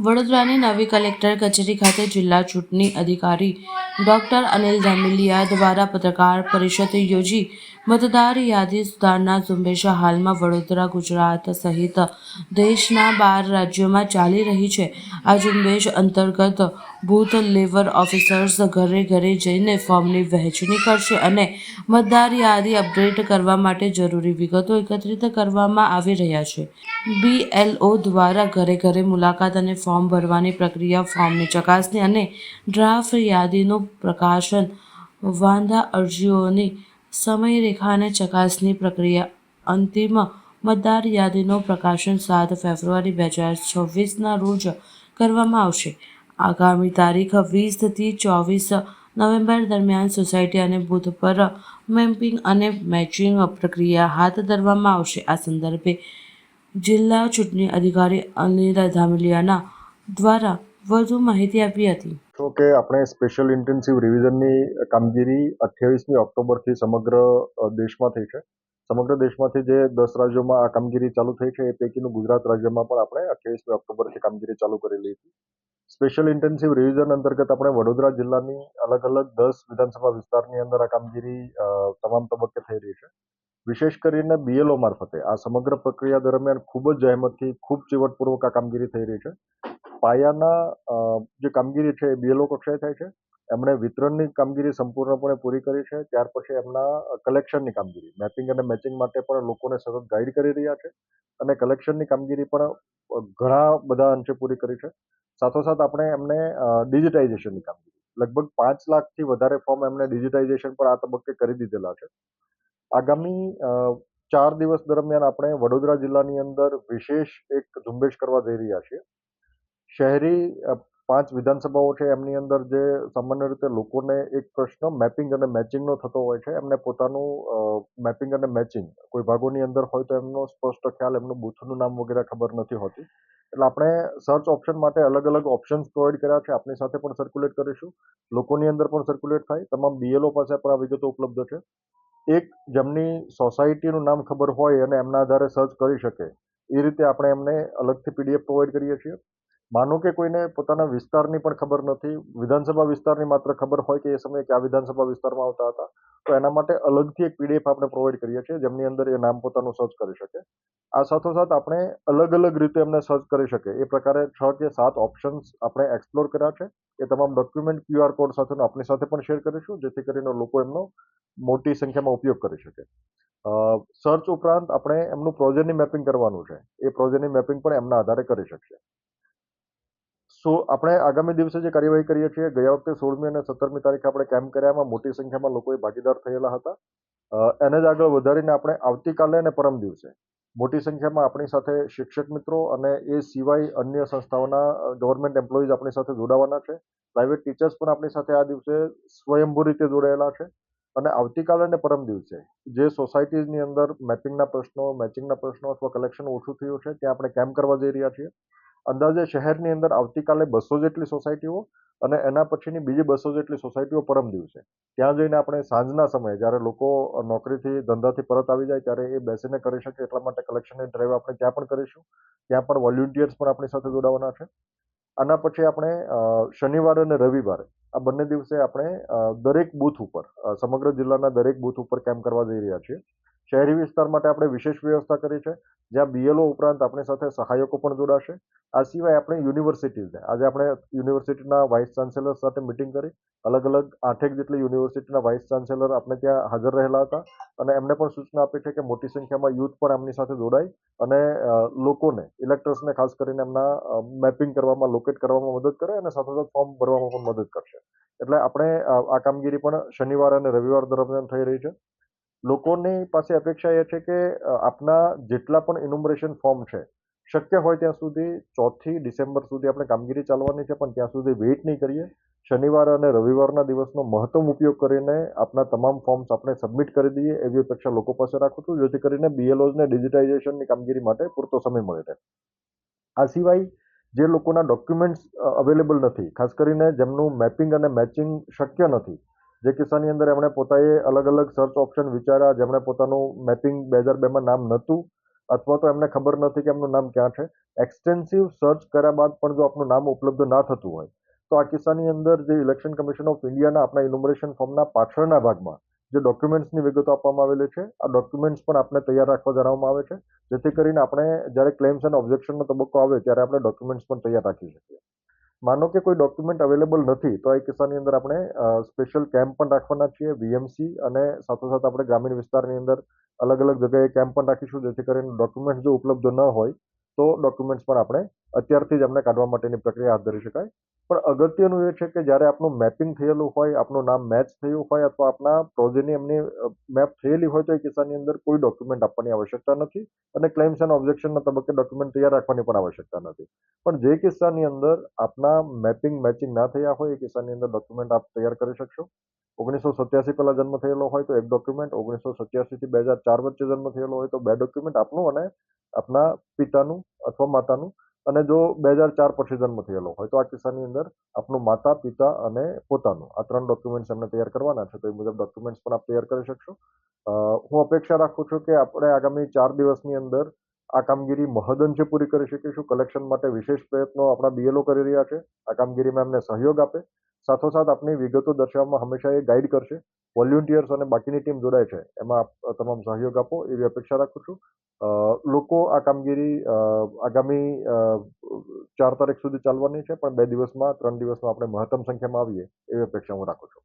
વડોદરાની નવી કલેક્ટર કચેરી ખાતે જિલ્લા ચૂંટણી અધિકારી ડોક્ટર અનિલ ધામેલિયા દ્વારા પત્રકાર પરિષદ યોજી મતદાર યાદી સુધારણા ઝુંબેશ હાલમાં વડોદરા, ગુજરાત સહિત દેશના બાર રાજ્યોમાં ચાલી રહી છે. આ ઝુંબેશ અંતર્ગત બૂથ લેવલ ઓફિસર્સ ઘરે ઘરે જઈને ફોર્મની વહેંચણી કરશે અને મતદાર યાદી અપડેટ કરવા માટે જરૂરી વિગતો એકત્રિત કરવામાં આવી રહ્યા છે. બીએલઓ દ્વારા ઘરે ઘરે મુલાકાત અને ફોર્મ ભરવાની પ્રક્રિયા, ફોર્મની ચકાસણી અને ડ્રાફ્ટ યાદીનું પ્રકાશન. વાંધા અરજીઓની સમયરેખાને ચકાસણી પ્રક્રિયા. અંતિમ મતદાર યાદીનું પ્રકાશન સાત ફેબ્રુઆરી બે હજાર છવ્વીસના રોજ કરવામાં આવશે. આગામી તારીખ વીસથી ચોવીસ નવેમ્બર દરમિયાન સોસાયટી અને બૂથ પર મેપિંગ અને મેચિંગ પ્રક્રિયા હાથ ધરવામાં આવશે. આ સંદર્ભે જિલ્લા ચૂંટણી અધિકારી અનિલ ધામલિયાના દ્વારા વધુ માહિતી આપી હતી. છો કે આપણે સ્પેશિયલ ઇન્ટેન્સિવ રિવિઝનની કામગીરી અઠ્યાવીસમી ઓક્ટોબરથી સમગ્ર દેશમાં થઈ છે. સમગ્ર દેશમાંથી જે દસ રાજ્યોમાં આ કામગીરી ચાલુ થઈ છે, એ પૈકીનું ગુજરાત રાજ્યમાં પણ આપણે અઠ્યાવીસમી ઓક્ટોબરથી કામગીરી ચાલુ કરેલી હતી. સ્પેશિયલ ઇન્ટેન્સિવ રિવિઝન અંતર્ગત આપણે વડોદરા જિલ્લાની અલગ અલગ દસ વિધાનસભા વિસ્તારની અંદર આ કામગીરી તમામ તબક્કે થઈ રહી છે. વિશેષ કરીને બીએલઓ મારફતે. આ સમગ્ર પ્રક્રિયા દરમિયાન ખૂબ જ જહેમતથી, ખૂબ ચીવટપૂર્વક આ કામગીરી થઈ રહી છે. પાયાના જે કામગીરી છે એ બીએલઓ કક્ષાએ થાય છે. એમણે વિતરણની કામગીરી સંપૂર્ણપણે પૂરી કરી છે. ત્યાર પછી એમના કલેક્શનની કામગીરી. મેપિંગ અને મેચિંગ માટે પણ લોકોને સતત ગાઈડ કરી રહ્યા છે અને કલેક્શનની કામગીરી પણ ઘણા બધા અંશે પૂરી કરી છે. સાથોસાથ આપણે એમને ડિજિટાઇઝેશનની કામગીરી. લગભગ પાંચ લાખથી વધારે ફોર્મ એમને ડિજિટાઇઝેશન પર આ તબક્કે કરી દીધેલા છે. આગામી ચાર દિવસ દરમિયાન આપણે વડોદરા જિલ્લાની અંદર વિશેષ એક ઝુંબેશ કરવા જઈ રહ્યા છીએ. શહેરી પાંચ વિધાનસભાઓ છે, એમની અંદર જે સામાન્ય રીતે લોકોને એક પ્રશ્ન મેપિંગ અને મેચિંગનો થતો હોય છે, એમને પોતાનું મેપિંગ અને મેચિંગ કોઈ ભાગોની અંદર હોય તો એમનો સ્પષ્ટ ખ્યાલ, એમનું બૂથનું નામ વગેરે ખબર નથી હોતી. એટલે આપણે સર્ચ ઓપ્શન માટે અલગ અલગ ઓપ્શન્સ પ્રોવાઈડ કર્યા છે, આપની સાથે પણ સર્ક્યુલેટ કરીશું. લોકોની અંદર પણ સર્ક્યુલેટ થાય. તમામ બીએલઓ પાસે પણ આ વિગતો ઉપલબ્ધ છે. એક જેમની સોસાયટીનું નામ ખબર હોય અને એમના આધારે સર્ચ કરી શકે, એ રીતે આપણે એમને અલગથી પીડીએફ પ્રોવાઈડ કરીએ છીએ. માનો કે કોઈને પોતાના વિસ્તારની પણ ખબર નથી, વિધાનસભા વિસ્તારની માત્ર ખબર હોય કે એ સમયે કયા વિધાનસભા વિસ્તારમાં આવતા હતા, તો એના માટે અલગથી એક પીડીએફ આપણે પ્રોવાઈડ કરીએ છીએ, જેમની અંદર એ નામ પોતાનું સર્ચ કરી શકે. આ સાથોસાથ આપણે અલગ અલગ રીતે એમને સર્ચ કરી શકે. એ પ્રકારે છ કે સાત ઓપ્શન્સ આપણે એક્સપ્લોર કર્યા છે. એ તમામ ડોક્યુમેન્ટ ક્યુઆર કોડ સાથેનો આપણી સાથે પણ શેર કરીશું, જેથી કરીને લોકો એમનો મોટી સંખ્યામાં ઉપયોગ કરી શકે. સર્ચ ઉપરાંત આપણે એમનું પ્રોજેક્ટની મેપિંગ કરવાનું છે. એ પ્રોજેક્ટની મેપિંગ પણ એમના આધારે કરી શકશે સો, આપણે આગામી દિવસે જે કાર્યવાહી કરીએ છીએ, ગયા વખતે સોળમી અને સત્તરમી તારીખે આપણે કેમ્પ કર્યામાં મોટી સંખ્યામાં લોકોએ ભાગીદાર થયેલા હતા. એને જ આગળ વધારીને આપણે આવતીકાલે અને પરમ દિવસે મોટી સંખ્યામાં આપણી સાથે શિક્ષક મિત્રો અને એ સિવાય અન્ય સંસ્થાઓના ગવર્મેન્ટ એમ્પ્લોઈઝ આપણી સાથે જોડાવાના છે. પ્રાઇવેટ ટીચર્સ પણ આપણી સાથે આ દિવસે સ્વયંભૂ રીતે જોડાયેલા છે. અને આવતીકાલે અને પરમ દિવસે જે સોસાયટીઝની અંદર મેપિંગના પ્રશ્નો મેચિંગના પ્રશ્નો અથવા કલેક્શન ઓછું થયું છે, ત્યાં આપણે કેમ્પ કરવા જઈ રહ્યા છીએ. અંદાજે શહેરની અંદર આવતીકાલે બસો જેટલી સોસાયટીઓ અને એના પછીની બીજી બસો જેટલી સોસાયટીઓ પરમ દિવસે. ત્યાં જઈને આપણે સાંજના સમયે જ્યારે લોકો નોકરીથી, ધંધાથી પરત આવી જાય ત્યારે એ બેસીને કરી શકે એટલા માટે કલેક્શનની ડ્રાઈવ આપણે ત્યાં પણ કરીશું. ત્યાં પણ વોલ્યુન્ટિયર્સ પણ આપણી સાથે જોડાવાના છે. આના પછી આપણે શનિવારે અને રવિવારે આ બંને દિવસે આપણે દરેક બૂથ ઉપર સમગ્ર જિલ્લાના દરેક બૂથ ઉપર કેમ્પ કરવા જઈ રહ્યા છીએ. શહેરી વિસ્તાર માટે આપણે વિશેષ વ્યવસ્થા કરી છે, જ્યાં બીએલઓ ઉપરાંત આપણી સાથે સહાયકો પણ જોડાશે. આ સિવાય આપણે યુનિવર્સિટીઝને, આજે આપણે યુનિવર્સિટીના વાઇસ ચાન્સેલર સાથે મિટિંગ કરી અલગ અલગ આઠેક જેટલી યુનિવર્સિટીના વાઇસ ચાન્સેલર આપણે ત્યાં હાજર રહેલા હતા. અને એમને પણ સૂચના આપી છે કે મોટી સંખ્યામાં યુથ પણ એમની સાથે જોડાય અને લોકોને, ઇલેક્ટર્સને ખાસ કરીને એમના મેપિંગ કરવામાં, લોકેટ કરવામાં મદદ કરે અને સાથે સાથે ફોર્મ ભરવામાં પણ મદદ કરશે. એટલે આપણે આ કામગીરી પણ શનિવાર અને રવિવાર દરમિયાન થઈ રહી છે. લોકોની પાસે અપેક્ષા એ છે કે આપના જેટલા પણ ઇન્યુમરેશન ફોર્મ છે, શક્ય હોય ત્યાં સુધી ચોથી ડિસેમ્બર સુધી આપણે કામગીરી ચાલવાની છે, પણ ત્યાં સુધી વેઇટ નહીં કરીએ. શનિવાર અને રવિવારના દિવસનો મહત્તમ ઉપયોગ કરીને આપના તમામ ફોર્મ્સ આપણે સબમિટ કરી દઈએ એવી અપેક્ષા લોકો પાસે રાખું છું, જેથી કરીને બીએલઓઝને ડિજિટાઇઝેશનની કામગીરી માટે પૂરતો સમય મળે છે આ સિવાય જે લોકોના ડોક્યુમેન્ટ્સ અવેલેબલ નથી, ખાસ કરીને જેમનું મેપિંગ અને મેચિંગ શક્ય નથી જે કિસ્સાની અંદર એમણે પોતાએ અલગ અલગ સર્ચ ઓપ્શન વિચાર્યા, જેમણે પોતાનું મેપિંગ બે હજાર બેમાં નામ નહોતું, અથવા તો એમને ખબર નથી કે એમનું નામ ક્યાં છે. એક્સટેન્સિવ સર્ચ કર્યા બાદ પણ જો આપનું નામ ઉપલબ્ધ ના થતું હોય, તો આ કિસ્સાની અંદર જે ઇલેક્શન કમિશન ઓફ ઇન્ડિયાના આપણા ઇન્યુમરેશન ફોર્મના પાછળના ભાગમાં જે ડોક્યુમેન્ટ્સની વિગતો આપવામાં આવેલી છે, આ ડોક્યુમેન્ટ્સ પણ આપણે તૈયાર રાખવા જણાવવામાં આવે છે. જેથી કરીને આપણે જ્યારે ક્લેમ્સ અને ઓબ્જેક્શનનો તબક્કો આવે, ત્યારે આપણે ડોક્યુમેન્ટ્સ પણ તૈયાર રાખી શકીએ. માનો કે કોઈ ડોક્યુમેન્ટ અવેલેબલ નથી, તો એ કિસ્સાની અંદર આપણે સ્પેશિયલ કેમ્પ પણ રાખવાના છીએ વીએમસી અને સાથોસાથ આપણે ગ્રામીણ વિસ્તારની અંદર અલગ અલગ જગ્યાએ કેમ્પ પણ રાખીશું, જેથી કરીને ડોક્યુમેન્ટ જો ઉપલબ્ધ ન હોય તો ડોક્યુમેન્ટ્સ પણ આપણે અત્યારથી જ એમને કાઢવા માટેની પ્રક્રિયા હાથ ધરી શકાય. પણ અગત્યનું એ છે કે જ્યારે આપનું મેપિંગ થયેલું હોય, આપનું નામ મેચ થયું હોય અથવા આપના પ્રોજેની એમની મેપ થયેલી હોય તો એ કિસ્સાની અંદર કોઈ ડોક્યુમેન્ટ આપવાની આવશ્યકતા નથી અને ક્લેમ્સ એન્ડ ઓબ્જેક્શનના તબક્કે ડોક્યુમેન્ટ તૈયાર રાખવાની પણ આવશ્યકતા નથી. પણ જે કિસ્સાની અંદર આપના મેપિંગ મેચિંગ ના થયા હોય એ કિસ્સાની અંદર ડોક્યુમેન્ટ આપ તૈયાર કરી શકશો. ઓગણીસો સત્યાસી પહેલા જન્મ થયેલો હોય તો એક ડોક્યુમેન્ટ ઓગણીસો સત્યાસી બે હજાર ચાર વચ્ચે જન્મ થયેલો હોય તો બે ડોક્યુમેન્ટ આપનું અને આપના પિતાનું અથવા માતાનું. અને જો બે હજાર ચાર પછી જન્મ થયેલો હોય તો આ કિસ્સાની અંદર આપનું માતા, પિતા અને પોતાનું. આ ત્રણ ડોક્યુમેન્ટ્સ એમને તૈયાર કરવાના છે, તો એ મુજબ ડોક્યુમેન્ટ્સ પણ આપ તૈયાર કરી શકશો. હું અપેક્ષા રાખું છું કે આપણે આગામી ચાર દિવસની અંદર આ કામગીરી મહદઅંશે પૂરી કરી શકીશું. કલેક્શન માટે વિશેષ પ્રયત્નો આપણા બીએલઓ કરી રહ્યા છે. આ કામગીરીમાં એમને સહયોગ આપે. સાથોસાથ આપની વિગતો દર્શાવવામાં હંમેશા એ ગાઈડ કરશે. વોલ્યુન્ટિયર્સ અને બાકીની ટીમ જોડાય છે. એમાં તમામ સહયોગ આપો, એવી અપેક્ષા રાખું છું. લોકો આ કામગીરી આગામી ચાર તારીખ સુધી ચાલવાની છે, પણ બે દિવસમાં, ત્રણ દિવસમાં આપણે મહત્તમ સંખ્યામાં આવીએ, એવી અપેક્ષા હું રાખું છું.